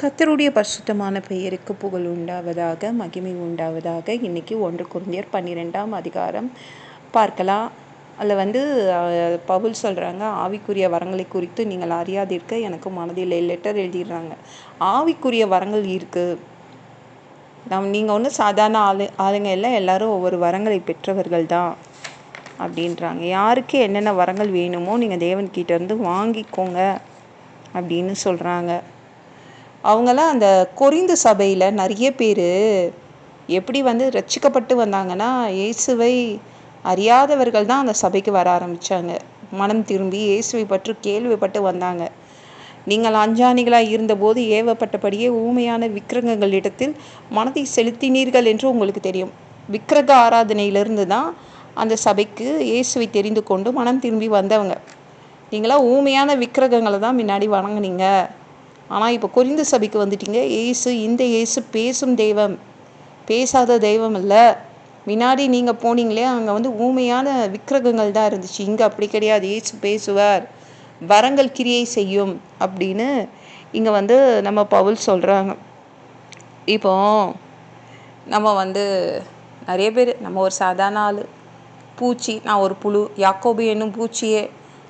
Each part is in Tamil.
கத்தருடைய பரிசுத்தமான பெயருக்கு புகழ் உண்டாவதாக மகிமை உண்டாவதாக. இன்னைக்கு ஒன்று குருந்தியர் பன்னிரெண்டாம் அதிகாரம். பார்க்கலாம். அதில் வந்து பவுல் சொல்கிறாங்க ஆவிக்குரிய வரங்களை குறித்து நீங்கள் அறியாதிருக்க எனக்கு மனதில் லெட்டர் எழுதிடுறாங்க. ஆவிக்குரிய வரங்கள் இருக்குது நம் நீங்கள் ஒன்றும் சாதாரண ஆளு ஆளுங்க இல்லை எல்லோரும் ஒவ்வொரு வரங்களை பெற்றவர்கள் தான். அப்படின்றாங்க. யாருக்கு என்னென்ன வரங்கள் வேணுமோ நீங்கள் தேவன்கிட்ட இருந்து வாங்கிக்கோங்க. அப்படின்னு சொல்கிறாங்க அவங்கெல்லாம் அந்த கொரிந்து சபையில் நிறைய பேர் எப்படி வந்து ரட்சிக்கப்பட்டு வந்தாங்கன்னா இயேசுவை அறியாதவர்கள் தான் அந்த சபைக்கு வர ஆரம்பித்தாங்க மனம் திரும்பி இயேசுவை பற்றி கேள்விப்பட்டு வந்தாங்க. நீங்கள் அஞ்சானிகளாய் இருந்தபோது ஏவப்பட்டபடியே ஊமையான விக்கிரகங்களிடத்தில் மனதை செலுத்தினீர்கள் என்று உங்களுக்கு தெரியும். விக்கிரக ஆராதனையிலிருந்து தான் அந்த சபைக்கு இயேசுவை தெரிந்து கொண்டு மனம் திரும்பி வந்தவங்க. நீங்களாம் ஊமையான விக்கிரகங்களை தான் முன்னாடி வணங்குனீங்க. ஆனால் இப்போ குறிந்த சபைக்கு வந்துட்டீங்க. ஏசு இந்த ஏசு பேசும் தெய்வம். பேசாத தெய்வம் இல்லை. முன்னாடி நீங்கள் போனீங்களே அங்கே வந்து ஊமையான விக்கிரகங்கள் தான் இருந்துச்சு. இங்கே அப்படி கிடையாது. ஏசு பேசுவார். வரங்கள் கிரியை செய்யும் அப்படின்னு இங்கே வந்து நம்ம பவுல் சொல்கிறாங்க இப்போ நம்ம வந்து நிறைய பேர் நம்ம ஒரு சாதாரண ஆள். பூச்சி நான் ஒரு புழு. யாக்கோபி என்னும் பூச்சியே.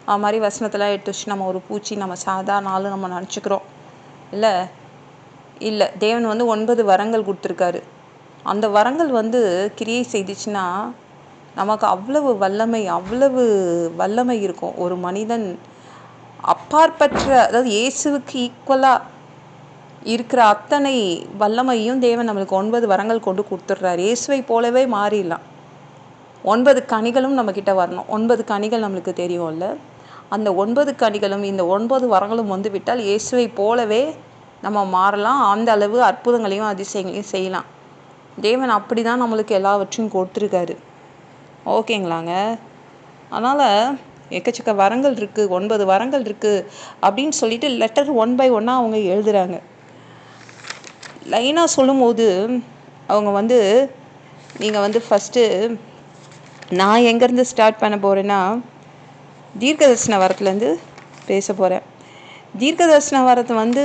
அது மாதிரி வசனத்தில் எடுத்து வச்சு நம்ம ஒரு பூச்சி நம்ம சாதாரண ஆள் நம்ம நினச்சிக்கிறோம். இல்லை இல்லை. தேவன் வந்து ஒன்பது வரங்கள் கொடுத்துருக்காரு. அந்த வரங்கள் வந்து கிரியை செய்துச்சுன்னா நமக்கு அவ்வளவு வல்லமை அவ்வளவு வல்லமை இருக்கும். ஒரு மனிதன் அப்பாற்பற்ற அதாவது இயேசுவுக்கு ஈக்குவலாக இருக்கிற அத்தனை வல்லமையும் தேவன் நம்மளுக்கு ஒன்பது வரங்கள் கொண்டு கொடுத்துட்றாரு. இயேசுவை போலவே மாறிடலாம். ஒன்பது கனிகளும் நம்மக்கிட்ட வரணும். ஒன்பது கனிகள் நம்மளுக்கு தெரியும்ல. அந்த ஒன்பது கனிகளும் இந்த ஒன்பது வரங்களும் வந்து விட்டால் இயேசுவை போலவே நம்ம மாறலாம். அந்த அளவு அற்புதங்களையும் அதிசயங்களையும் செய்யலாம். தேவன் அப்படி தான் நம்மளுக்கு எல்லாவற்றையும் கொடுத்துருக்காரு. ஓகேங்களாங்க? அதனால் எக்கச்சக்க வரங்கள் இருக்குது ஒன்பது வரங்கள் இருக்குது அப்படின்னு சொல்லிட்டு லெட்டர் ஒன் பை ஒன்னாக அவங்க எழுதுகிறாங்க லைனாக சொல்லும்போது அவங்க வந்து நீங்கள் வந்து ஃபஸ்ட்டு நான் எங்கேருந்து ஸ்டார்ட் பண்ண போகிறேன்னா தீர்க்கதர்சன வரத்துலேருந்து பேச போகிறேன். தீர்க்கதர்சன வரத்து வந்து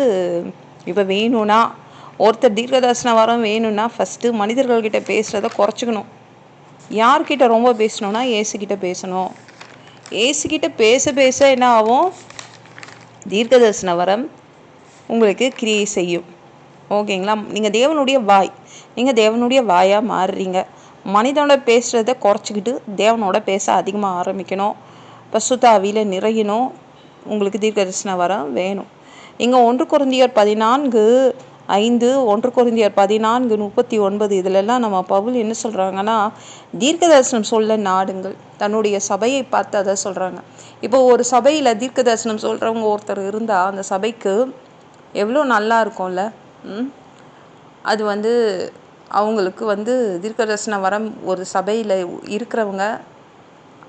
இப்போ வேணும்னா ஒருத்தர் தீர்க்கதர்சன வரம் வேணும்னா ஃபஸ்ட்டு மனிதர்கள்கிட்ட பேசுகிறத குறைச்சிக்கணும். யார்கிட்ட ரொம்ப பேசணும்னா ஏசுக்கிட்ட பேசணும். ஏசுக்கிட்ட பேச பேச என்ன ஆகும்? தீர்க்கதர்சன வரம் உங்களுக்கு கிரியை செய்யும். ஓகேங்களா? நீங்கள் தேவனுடைய வாய் நீங்கள் தேவனுடைய வாயாக மாறுறீங்க. மனிதனோட பேசுகிறத குறைச்சிக்கிட்டு தேவனோட பேச அதிகமாக ஆரம்பிக்கணும். பசுத்தாவியில் நிறையணும். உங்களுக்கு தீர்க்கதரிசன வரம் வேணும். இங்கே ஒன்று குருந்தியர் பதினான்கு ஐந்து ஒன்று குருந்தியர் பதினான்கு முப்பத்தி ஒன்பது இதிலெல்லாம் நம்ம பவுல் என்ன சொல்கிறாங்கன்னா தீர்க்க தரிசனம் சொல்ல நாடுங்கள். தன்னுடைய சபையை பார்த்து அதை சொல்கிறாங்க இப்போ ஒரு சபையில் தீர்க்க தரிசனம் சொல்கிறவங்க ஒருத்தர் இருந்தால் அந்த சபைக்கு எவ்வளோ நல்லா இருக்கும்ல? அது வந்து அவங்களுக்கு வந்து தீர்க்க தீர்க்கதரிசன வரம் ஒரு சபையில் இருக்கிறவங்க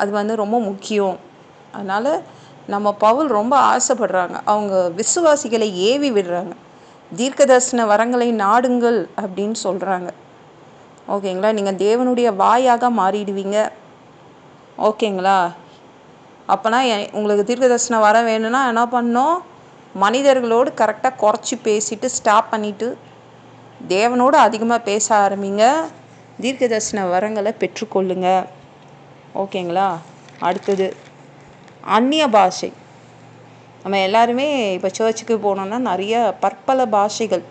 அது வந்து ரொம்ப முக்கியம். அதனால் நம்ம பவுல் ரொம்ப ஆசைப்படுறாங்க. அவங்க விசுவாசிகளை ஏவி விடுறாங்க. தீர்க்கதரிசன வரங்களை நாடுங்கள் அப்படின்னு சொல்கிறாங்க ஓகேங்களா? நீங்கள் தேவனுடைய வாயாக மாறிடுவீங்க. ஓகேங்களா? அப்போனா எ- உங்களுக்கு தீர்க்கதரிசன வர வேணும்னா என்ன பண்ணோம் மனிதர்களோடு கரெக்டாக குறைச்சி பேசிட்டு ஸ்டாப் பண்ணிவிட்டு தேவனோடு அதிகமாக பேச ஆரம்பிங்க. தீர்க்கதரிசன வரங்களை பெற்றுக்கொள்ளுங்க. ஓகேங்களா? அடுத்தது. அந்நிய பாஷை. நம்ம எல்லாருமே இப்போ சர்ச்சுக்கு போனோம்னா நிறைய பற்பல பாஷைகள்.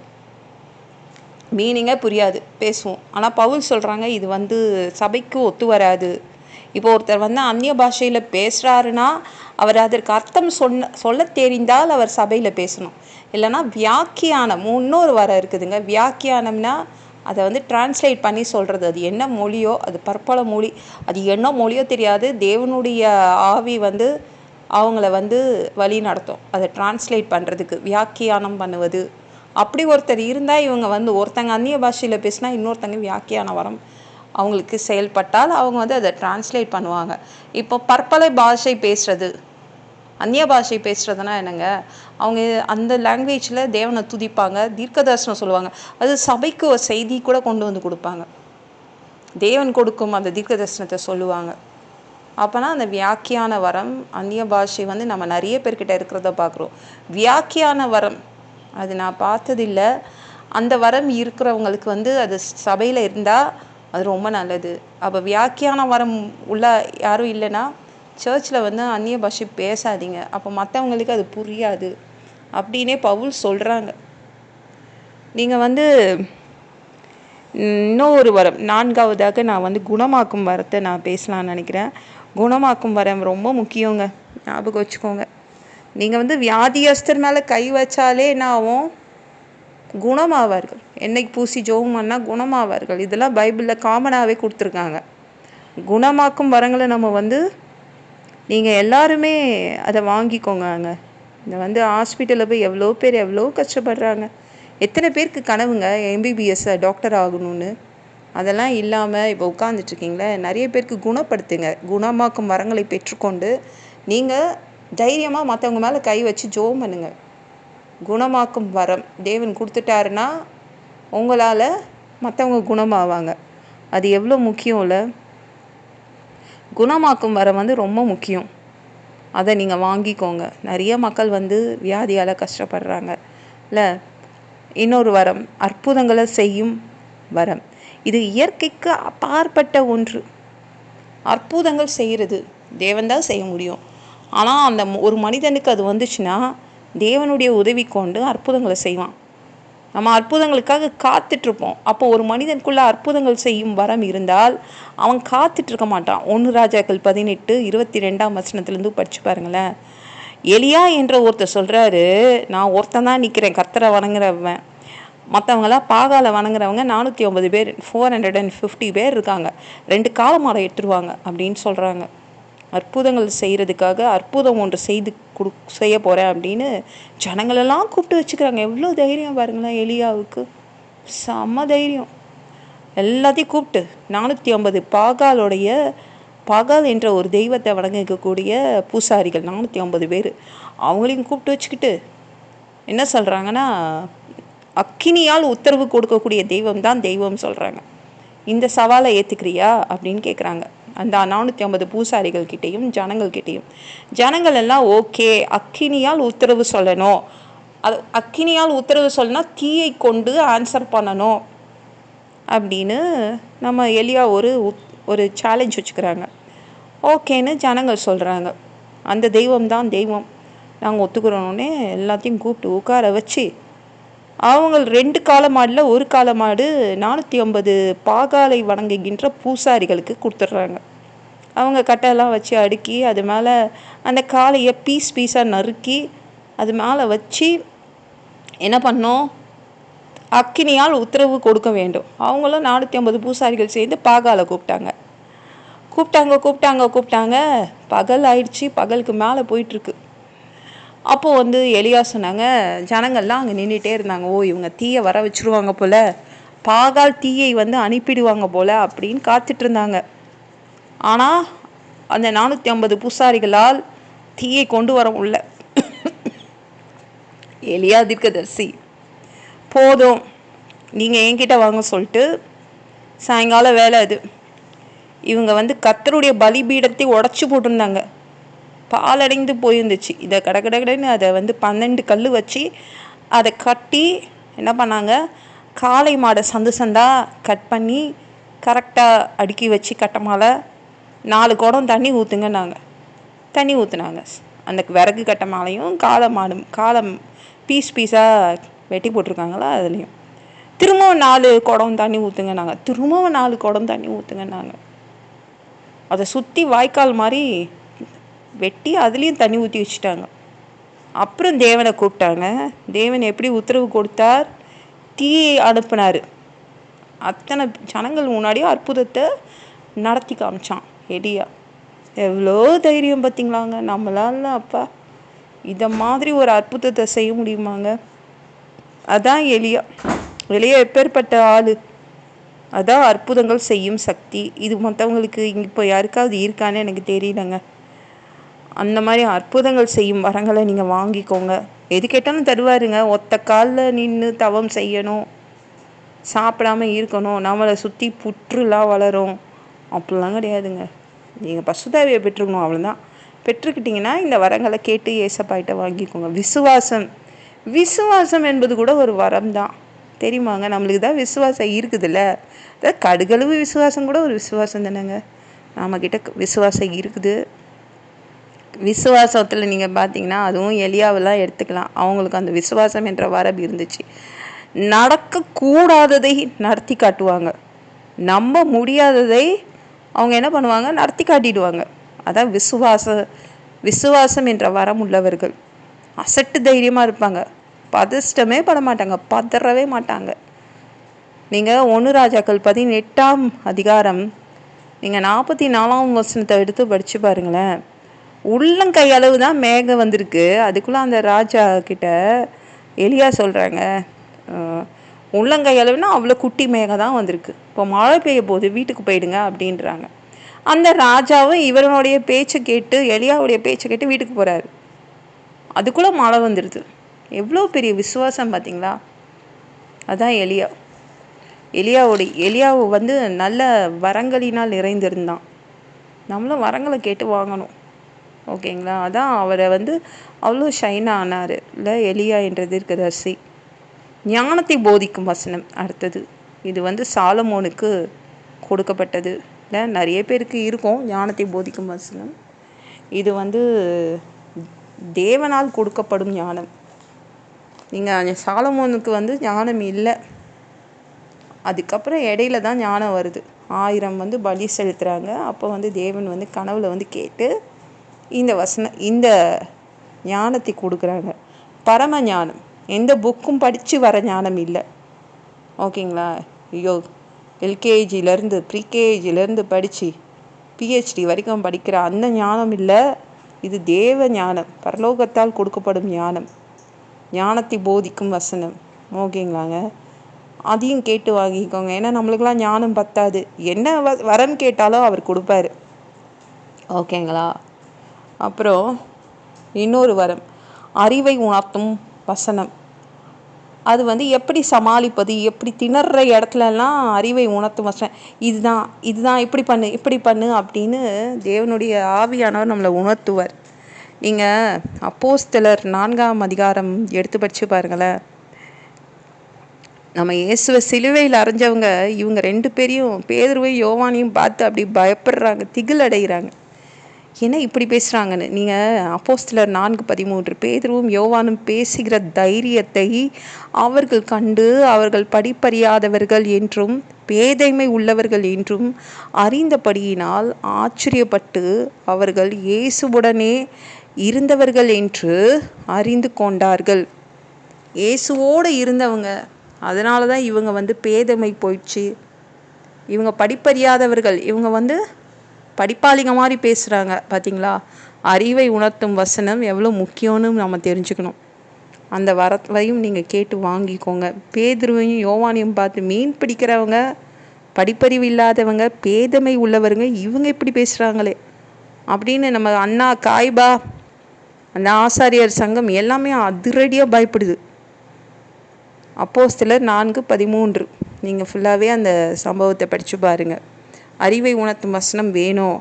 மீனிங்கே புரியாது பேசுவோம். ஆனால் பவுல் சொல்கிறாங்க இது வந்து சபைக்கு ஒத்து வராது. இப்போ ஒருத்தர் வந்து அந்நிய பாஷையில் பேசுகிறாருன்னா அவர் அதற்கு அர்த்தம் சொன்ன சொல்ல தெரிந்தால் அவர் சபையில் பேசணும். இல்லைன்னா வியாக்கியானம் இன்னொரு வர இருக்குதுங்க. வியாக்கியானம்னா அதை வந்து டிரான்ஸ்லேட் பண்ணி சொல்கிறது அது என்ன மொழியோ அது பற்பல மொழி. அது என்ன மொழியோ தெரியாது. தேவனுடைய ஆவி வந்து அவங்கள வந்து வழி நடத்தும். அதை டிரான்ஸ்லேட் பண்ணுறதுக்கு வியாக்கியானம் பண்ணுவது. அப்படி ஒருத்தர் இருந்தால் இவங்க வந்து ஒருத்தங்க அந்நிய பாஷையில் பேசினா இன்னொருத்தங்க வியாக்கியானம் வரம் அவங்களுக்கு செயல்பட்டால் அவங்க வந்து அதை டிரான்ஸ்லேட் பண்ணுவாங்க. இப்போ பற்பலை பாஷை பேசுறது அந்நிய பாஷை பேசுறதுனா என்னங்க? அவங்க அந்த லாங்குவேஜில் தேவனை துதிப்பாங்க தீர்க்க தரிசனம் சொல்லுவாங்க. அது சபைக்கு ஒரு செய்தி கூட கொண்டு வந்து கொடுப்பாங்க. தேவன் கொடுக்கும் அந்த தீர்க்க தரிசனத்தை சொல்லுவாங்க. அப்போனா அந்த வியாக்கியான வரம் அந்நிய பாஷை வந்து நம்ம நிறைய பேர்கிட்ட இருக்கிறத பார்க்குறோம். வியாக்கியான வரம் அது நான் பார்த்ததில்ல. அந்த வரம் இருக்கிறவங்களுக்கு வந்து அது சபையில் இருந்தால் அது ரொம்ப நல்லது. அப்போ வியாக்கியான வரம் உள்ள யாரும் இல்லைன்னா சர்ச்சில் வந்து அந்நிய பாஷை பேசாதீங்க. அப்போ மற்றவங்களுக்கு அது புரியாது. அப்படின்னே பவுல் சொல்கிறாங்க நீங்கள் வந்து இன்னொரு வரம் நான்காவதாக நான் வந்து குணமாக்கும் வரத்தை நான் பேசலாம்னு நினைக்கிறேன். குணமாக்கும் வரம் ரொம்ப முக்கியங்க. ஞாபகம் வச்சுக்கோங்க. நீங்கள் வந்து வியாதியஸ்தர் மேலே கை வச்சாலே என்ன ஆகும்? குணமாவார்கள். என்னைக்கு பூசி ஜோகம் பண்ணால் குணமாவார்கள். இதெல்லாம் பைபிளில் காமனாகவே கொடுத்துருக்காங்க. குணமாக்கும் வரங்களை நம்ம வந்து நீங்கள் எல்லாருமே அதை வாங்கிக்கோங்க இந்த வந்து ஹாஸ்பிட்டலில் போய் எவ்வளோ பேர் எவ்வளோ கஷ்டப்படுறாங்க. எத்தனை பேருக்கு கனவுங்க? எம்பிபிஎஸ் டாக்டர் ஆகணும்னு. அதெல்லாம் இல்லாமல் இப்போ உட்காந்துட்ருக்கீங்களே நிறைய பேருக்கு குணப்படுத்துங்க. குணமாக்கும் வரங்களை பெற்றுக்கொண்டு நீங்கள் தைரியமாக மற்றவங்க மேலே கை வச்சு ஜோம் பண்ணுங்க. குணமாக்கும் வரம் தேவன் கொடுத்துட்டாருன்னா உங்களால் மற்றவங்க குணமாவாங்க. அது எவ்வளோ முக்கியம் இல்லை? குணமாக்கும் வரம் வந்து ரொம்ப முக்கியம். அதை நீங்கள் வாங்கிக்கோங்க. நிறைய மக்கள் வந்து வியாதியால் கஷ்டப்படுறாங்க. இல்லை இன்னொரு வரம் அற்புதங்களை செய்யும் வரம். இது இயற்கைக்கு அப்பாற்பட்ட ஒன்று. அற்புதங்கள் செய்கிறது. தேவன் தான் செய்ய முடியும். ஆனால் அந்த ஒரு மனிதனுக்கு அது வந்துச்சுன்னா தேவனுடைய உதவி கொண்டு அற்புதங்களை செய்வான். நம்ம அற்புதங்களுக்காக காத்துட்ருப்போம். அப்போ ஒரு மனிதனுக்குள்ளே அற்புதங்கள் செய்யும் வரம் இருந்தால் அவன் காத்துட்ருக்க மாட்டான். ஒன்று ராஜாக்கள் பதினெட்டு இருபத்தி ரெண்டாம் வசனத்துலேருந்து படித்து பாருங்களேன். எலியா என்ற ஒருத்தர் சொல்கிறாரு நான் ஒருத்தன் தான் நிற்கிறேன் கத்தரை வணங்குறவன். மற்றவங்களாம் பாகால வணங்குறவங்க நானூற்றி ஐம்பது பேர் ஃபோர் ஹண்ட்ரட் அண்ட் ஃபிஃப்டி பேர் இருக்காங்க. ரெண்டு காலமாடை எடுத்துருவாங்க அப்படின்னு சொல்கிறாங்க அற்புதங்கள் செய்கிறதுக்காக அற்புதம் ஒன்று செய்து கொடு செய்ய போகிறேன் அப்படின்னு ஜனங்களெல்லாம் கூப்பிட்டு வச்சுக்கிறாங்க. எவ்வளோ தைரியம் பாருங்களேன் எலியாவுக்கு. செம்ம தைரியம். எல்லாத்தையும் கூப்பிட்டு நானூற்றி ஐம்பது பாகாலுடைய பாகால் என்ற ஒரு தெய்வத்தை வணங்கக்கூடிய பூசாரிகள் நானூற்றி ஐம்பது பேர். அவங்களையும் கூப்பிட்டு வச்சுக்கிட்டு என்ன சொல்கிறாங்கன்னா அக்கினியால் உத்தரவு கொடுக்கக்கூடிய தெய்வம் தான் தெய்வம் சொல்கிறாங்க இந்த சவாலை ஏற்றுக்கிறியா அப்படின்னு கேட்குறாங்க அந்த நானூற்றி ஐம்பது பூசாரிகள் கிட்டேயும் ஜனங்கள் கிட்டேயும். ஜனங்கள் எல்லாம் ஓகே அக்கினியால் உத்தரவு சொல்லணும். அது அக்கினியால் உத்தரவு சொல்லணும் தீயை கொண்டு ஆன்சர் பண்ணணும். அப்படின்னு நம்ம எளியா ஒரு ஒரு சேலஞ்ச் வச்சுக்கிறாங்க. ஓகேன்னு ஜனங்கள் சொல்கிறாங்க அந்த தெய்வம் தான் தெய்வம். நாங்கள் ஒத்துக்கிறோன்னே எல்லாத்தையும் கூப்பிட்டு உட்கார வச்சு அவங்க ரெண்டு கால மாடில் ஒரு கால மாடு நானூற்றி ஐம்பது பாகாலை வணங்குகின்ற பூசாரிகளுக்கு கொடுத்துட்றாங்க. அவங்க கட்டையெல்லாம் வச்சு அடுக்கி அது மேலே அந்த காளையை பீஸ் பீஸாக நறுக்கி அது மேலே வச்சு என்ன பண்ணோம்? அக்கினியால் உத்தரவு கொடுக்க வேண்டும். அவங்களும் நானூற்றி ஐம்பது பூசாரிகள் சேர்ந்து பாகாலை கூப்பிட்டாங்க. கூப்பிட்டாங்க கூப்பிட்டாங்க கூப்பிட்டாங்க. பகல் ஆயிடுச்சு. பகலுக்கு மேலே போயிட்டுருக்கு அப்போது வந்து எலியா சொன்னாங்க ஜனங்கள்லாம் அங்கே நின்றுட்டே இருந்தாங்க. ஓ இவங்க தீயை வர வச்சுருவாங்க போல். பாகால் தீயை வந்து அனுப்பிடுவாங்க போல் அப்படின்னு காத்துட்டு இருந்தாங்க. ஆனால் அந்த நானூற்றி ஐம்பது பூசாரிகளால் தீயை கொண்டு வர முடியல. எலியா தீர்க்கதர்சி போதும். நீங்கள் என்கிட்ட வாங்க சொல்லிட்டு சாயங்காலம் வேலை அது. இவங்க வந்து கத்தருடைய பலிபீடத்தை உடச்சி போட்டிருந்தாங்க. பாலடைந்து போயிருந்துச்சு. இதை கட கடன்னு அதை வந்து பன்னெண்டு கல் வச்சு அதை கட்டி என்ன பண்ணாங்க? காளை மாடை சந்து சந்தாக கட் பண்ணி கரெக்டாக அடுக்கி வச்சு கட்ட மாலை நாலு குடம் தண்ணி ஊற்றுங்கன்னாங்க தண்ணி ஊற்றுனாங்க அந்த விறகு கட்ட மாலையும் காளை மாடு காளை பீஸ் பீஸாக வெட்டி போட்டிருக்காங்களா அதுலேயும். திரும்பவும் நாலு குடம் தண்ணி ஊற்றுங்கன்னாங்க திரும்பவும் நாலு குடம் தண்ணி ஊற்றுங்கன்னாங்க அதை சுற்றி வாய்க்கால் மாதிரி வெட்டி அதுலேயும் தண்ணி ஊற்றி வச்சுட்டாங்க. அப்புறம் தேவனை கூப்பிட்டாங்க. தேவன் எப்படி உத்தரவு கொடுத்தார்? தீயை அனுப்பினார். அத்தனை ஜனங்கள் முன்னாடியும் அற்புதத்தை நடத்தி காமிச்சான் எடியா எவ்வளோ தைரியம் பார்த்தீங்களாங்க நம்மளால அப்பா இதை மாதிரி ஒரு அற்புதத்தை செய்ய முடியுமாங்க? அதான் எலியா. எலியா எப்பேற்பட்ட ஆள்? அதான் அற்புதங்கள் செய்யும் சக்தி. இது மற்றவங்களுக்கு இப்போ யாருக்காவது இருக்கான்னு எனக்கு தெரியலங்க. அந்த மாதிரி அற்புதங்கள் செய்யும் வரங்களை நீங்கள் வாங்கிக்கோங்க. எது கேட்டாலும் தருவாருங்க. ஒத்த காலில் நின்று தவம் செய்யணும். சாப்பிடாம இருக்கணும். நம்மளை சுற்றி புற்றுலாம் வளரும். அப்படிலாம் கிடையாதுங்க. நீங்கள் பசுதாவியை பெற்றுக்கணும். அவ்வளோதான் பெற்றுக்கிட்டிங்கன்னா இந்த வரங்களை கேட்டு ஏசப்பாயிட்ட வாங்கிக்கோங்க. விசுவாசம். விசுவாசம் என்பது கூட ஒரு வரம் தான் தெரியுமாங்க? நம்மளுக்கு தான் விசுவாசம் இருக்குதுல்ல? அதாவது கடுகளவு விசுவாசம் கூட ஒரு விசுவாசம் தானேங்க. நம்மக்கிட்ட விசுவாசம் இருக்குது. விசுவாசத்தில் நீங்கள் பார்த்தீங்கன்னா அதுவும் எலியாவெல்லாம் எடுத்துக்கலாம். அவங்களுக்கு அந்த விசுவாசம் என்ற வரவு இருந்துச்சு. நடக்கக்கூடாததை நடத்தி காட்டுவாங்க. நம்ப முடியாததை அவங்க என்ன பண்ணுவாங்க? நடத்தி காட்டிடுவாங்க. அதான் விசுவாச விசுவாசம் என்ற வரம் உள்ளவர்கள். அசட்டு தைரியமாக இருப்பாங்க. பதஷ்டமே பட மாட்டாங்க. பதறவே மாட்டாங்க. நீங்கள் ஒன்று ராஜாக்கள் பதினெட்டாம் அதிகாரம் நீங்கள் நாற்பத்தி நாலாம் வசனத்தை எடுத்து படித்து பாருங்களேன். உள்ளங்கை அளவு தான் மேகம் வந்திருக்கு. அதுக்குள்ளே அந்த ராஜா கிட்ட எலியா சொல்கிறாங்க உள்ளங்கை அளவுனா அவ்வளோ குட்டி மேகம் தான் வந்திருக்கு. இப்போ மழை பெய்ய போது வீட்டுக்கு போயிடுங்க அப்படின்றாங்க. அந்த ராஜாவும் இவருடைய பேச்சை கேட்டு எலியாவுடைய பேச்சை கேட்டு வீட்டுக்கு போகிறாரு அதுக்குள்ளே மழை வந்துடுது எவ்வளோ பெரிய விசுவாசம் பார்த்தீங்களா அதான் எலியா. எலியாவுடைய எலியாவு வந்து நல்ல வரங்களினால் நிறைந்திருந்தான். நம்மளும் வரங்களை கேட்டு வாங்கணும். ஓகேங்களா? அதான் அவரை வந்து அவ்வளோ ஷைனாக ஆனார். இல்லை எலியா என்ற தீர்க்கதரிசி ஞானத்தை போதிக்கும் வசனம் அடுத்தது. இது வந்து சாலமோனுக்கு கொடுக்கப்பட்டது. இல்லை நிறைய பேருக்கு இருக்கும் ஞானத்தை போதிக்கும் வசனம். இது வந்து தேவனால் கொடுக்கப்படும் ஞானம். நீங்கள் சாலமோனுக்கு வந்து ஞானம் இல்லை. அதுக்கப்புறம் இடையில தான் ஞானம் வருது. ஆயிரம் வந்து பலி செலுத்துகிறாங்க அப்போ வந்து தேவன் வந்து கனவுல வந்து கேட்டு இந்த வசனம் இந்த ஞானத்தை கொடுக்குறாங்க. பரம ஞானம். எந்த புக்கும் படித்து வர ஞானம் இல்லை. ஓகேங்களா? ஐயோ எல்கேஜிலேருந்து ப்ரீகேஜிலேருந்து படித்து பிஹெச்டி வரைக்கும் படிக்கிற அந்த ஞானம் இல்லை. இது தேவ ஞானம். பரலோகத்தால் கொடுக்கப்படும் ஞானம். ஞானத்தை போதிக்கும் வசனம். ஓகேங்களாங்க? அதையும் கேட்டு வாங்கிக்கோங்க. ஏன்னா நம்மளுக்கெல்லாம் ஞானம் பத்தாது. என்ன வ வரம் கேட்டாலும் அவர் கொடுப்பாரு. ஓகேங்களா? அப்புறம் இன்னொரு வரம். அறிவை உணர்த்தும் வசனம். அது வந்து எப்படி சமாளிப்பது எப்படி திணற இடத்துலலாம் அறிவை உணர்த்தும் வசனம். இதுதான் இதுதான் இப்படி பண்ணு இப்படி பண்ணு அப்படின்னு தேவனுடைய ஆவியானவர் நம்மளை உணர்த்துவார். நீங்கள் அப்போஸ்தலர் நான்காம் அதிகாரம் எடுத்து படித்து பாருங்களேன். நம்ம இயேசுவை சிலுவையில் அரைஞ்சவங்க இவங்க ரெண்டு பேரையும் பேதுருவையும் யோவானையும் பார்த்து அப்படி பயப்படுறாங்க திகில் அடைகிறாங்க என்ன இப்படி பேசுகிறாங்கன்னு நீங்கள் அப்போஸ்தலர் நான்கு பதிமூன்று பேதுருவும் யோவானும் பேசுகிற தைரியத்தை அவர்கள் கண்டு அவர்கள் படிப்பறியாதவர்கள் என்றும் பேதைமை உள்ளவர்கள் என்றும் அறிந்தபடியினால் ஆச்சரியப்பட்டு அவர்கள் இயேசுவுடனே இருந்தவர்கள் என்று அறிந்து கொண்டார்கள். இயேசுவோடு இருந்தவங்க அதனால தான் இவங்க வந்து பேதமை போயிடுச்சு. இவங்க படிப்பறியாதவர்கள் இவங்க வந்து படிப்பாளிங்க மாதிரி பேசுகிறாங்க பார்த்தீங்களா அறிவை உணர்த்தும் வசனம் எவ்வளோ முக்கியம்னு நம்ம தெரிஞ்சுக்கணும். அந்த வரத்தையும் நீங்கள் கேட்டு வாங்கிக்கோங்க. பேதுருவையும் யோவானையும் பார்த்து மீன் பிடிக்கிறவங்க படிப்பறிவு இல்லாதவங்க பேதமை உள்ளவருங்க இவங்க இப்படி பேசுகிறாங்களே அப்படின்னு நம்ம அண்ணா காய்பா அந்த ஆசாரியர் சங்கம் எல்லாமே அதிரடியாக பயப்படுது. அப்போ சிலர் நான்கு பதிமூன்று. நீங்கள் ஃபுல்லாகவே அந்த சம்பவத்தை படித்து பாருங்கள் அறிவை உணர்த்தும் வசனம் வேணும்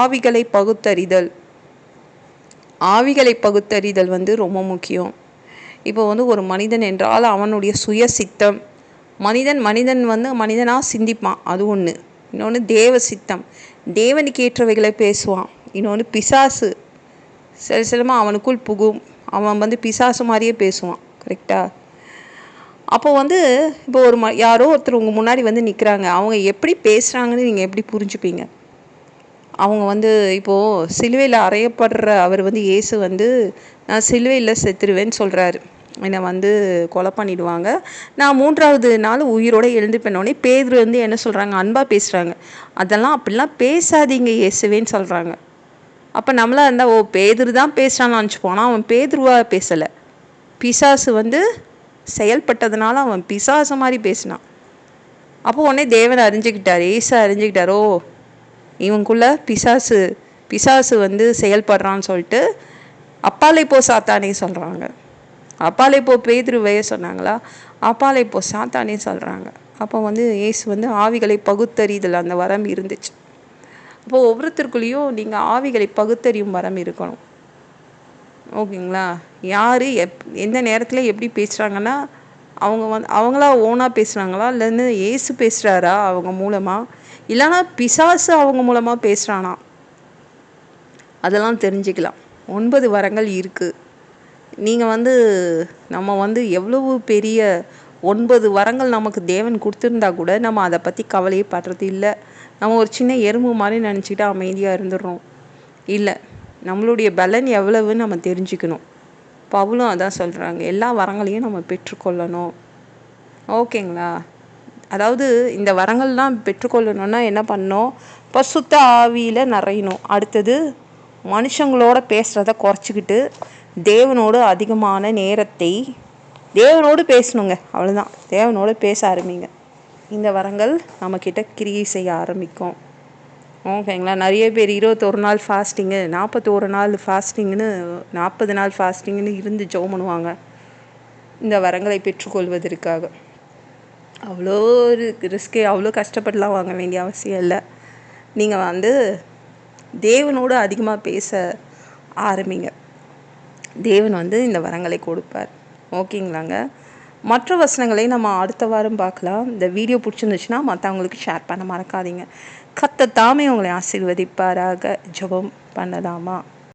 ஆவிகளை பகுத்தறிதல். ஆவிகளை பகுத்தறிதல் வந்து ரொம்ப முக்கியம். இப்போ வந்து ஒரு மனிதன் என்றால் அவனுடைய சுய சித்தம் மனிதன் மனிதன் வந்து மனிதனாக சிந்திப்பான் அது ஒன்று இன்னொன்று தேவ சித்தம் தேவனுக்கு ஏற்றவைகளை பேசுவான். இன்னொன்று பிசாசு. சில சிலமாக அவனுக்குள் புகும். அவன் வந்து பிசாசு மாதிரியே பேசுவான் கரெக்டாக அப்போ வந்து இப்போ ஒரு ம யாரோ ஒருத்தர் உங்கள் முன்னாடி வந்து நிற்கிறாங்க அவங்க எப்படி பேசுகிறாங்கன்னு நீங்கள் எப்படி புரிஞ்சுப்பீங்க அவங்க வந்து இப்போது சிலுவையில் அறையப்படுற அவர் வந்து இயேசு வந்து நான் சிலுவையில் செத்துருவேன்னு சொல்கிறாரு என்னை வந்து கொலை பண்ணிடுவாங்க. நான் மூன்றாவது நாள் உயிரோடு எழுந்துப்பேனோடனே பேதர் வந்து என்ன சொல்கிறாங்க அன்பாக பேசுகிறாங்க அதெல்லாம் அப்படிலாம் பேசாதீங்க இயேசுவேன்னு சொல்கிறாங்க அப்போ நம்மளாக இருந்தால் ஓ பேதர் தான் பேசுகிறான்னு நினச்சி போனால் அவன் பேதுருவாக பேசலை. பிசாசு வந்து செயல்பட்டதுனால அவன் பிசாசு மாதிரி பேசினான். அப்போ உடனே தேவன் அறிஞ்சுக்கிட்டார் ஏசா அறிஞ்சுக்கிட்டாரோ இவனுக்குள்ள பிசாசு பிசாசு வந்து செயல்படுறான்னு சொல்லிட்டு அப்பாலைப்போ போ சாத்தானே சொல்கிறாங்க அப்பாலைப்போ போ பேதுருவைய சொன்னாங்களா? அப்பாலைப்போ போ சாத்தானே சொல்கிறாங்க அப்போ வந்து ஏசு வந்து ஆவிகளை பகுத்தறிதல் அந்த வரம் இருந்துச்சு. அப்போ ஒவ்வொருத்தருக்குள்ளேயும் நீங்கள் ஆவிகளை பகுத்தறியும் வரம் இருக்கணும். ஓகேங்களா? யார் எப் எந்த நேரத்தில் எப்படி பேசுகிறாங்கன்னா அவங்க வந்து அவங்களா ஓனாக பேசுகிறாங்களா இல்லைன்னு ஏசு பேசுகிறாரா அவங்க மூலமாக இல்லைன்னா பிசாசு அவங்க மூலமாக பேசுகிறானா அதெல்லாம் தெரிஞ்சுக்கலாம். ஒன்பது வரங்கள் இருக்குது நீங்கள் வந்து நம்ம வந்து எவ்வளவு பெரிய ஒன்பது வரங்கள் நமக்கு தேவன் கொடுத்துருந்தா கூட நம்ம அதை பற்றி கவலையே படுறது இல்லை. நம்ம ஒரு சின்ன எறும்பு மாதிரி நினச்சிக்கிட்டு அமைதியாக இருந்துடுறோம் இல்லை. நம்மளுடைய பலன் எவ்வளவுன்னு நம்ம தெரிஞ்சுக்கணும். பவுலும் அதான் சொல்கிறாங்க எல்லா வரங்களையும் நம்ம பெற்றுக்கொள்ளணும். ஓகேங்களா? அதாவது இந்த வரங்கள்லாம் பெற்றுக்கொள்ளணும்னா என்ன பண்ணோம் பசுத்த ஆவியில் நிறையணும். அடுத்தது மனுஷங்களோட பேசுகிறத குறைச்சிக்கிட்டு தேவனோடு அதிகமான நேரத்தை தேவனோடு பேசணுங்க. அவ்வளோதான் தேவனோடு பேச ஆரம்பிங்க. இந்த வரங்கள் நம்மக்கிட்ட கிரியை செய்ய ஆரம்பிக்கும். ஓகேங்களா நிறைய பேர் இருபத்தொரு நாள் ஃபாஸ்டிங்கு நாற்பத்தோரு நாள் ஃபாஸ்டிங்னு நாற்பது நாள் ஃபாஸ்டிங்னு இருந்து ஜெபம் பண்ணுவாங்க. இந்த வரங்களை பெற்றுக்கொள்வதற்காக. அவ்வளோ ரிஸ்கே அவ்வளோ கஷ்டப்பட்டுலாம் வாங்க வேண்டிய அவசியம் இல்லை. நீங்கள் வந்து தேவனோடு அதிகமாக பேச ஆரம்பிங்க. தேவன் வந்து இந்த வரங்களை கொடுப்பார். ஓகேங்களாங்க? மற்ற வசனங்களை நம்ம அடுத்த வாரம் பார்க்கலாம். இந்த வீடியோ பிடிச்சிருந்துச்சுன்னா மற்றவங்களுக்கு ஷேர் பண்ண மறக்காதீங்க. கத்த தாமே உங்களை ஆசீர்வதிப்பாராக. ஜெபம் பண்ணலாமா?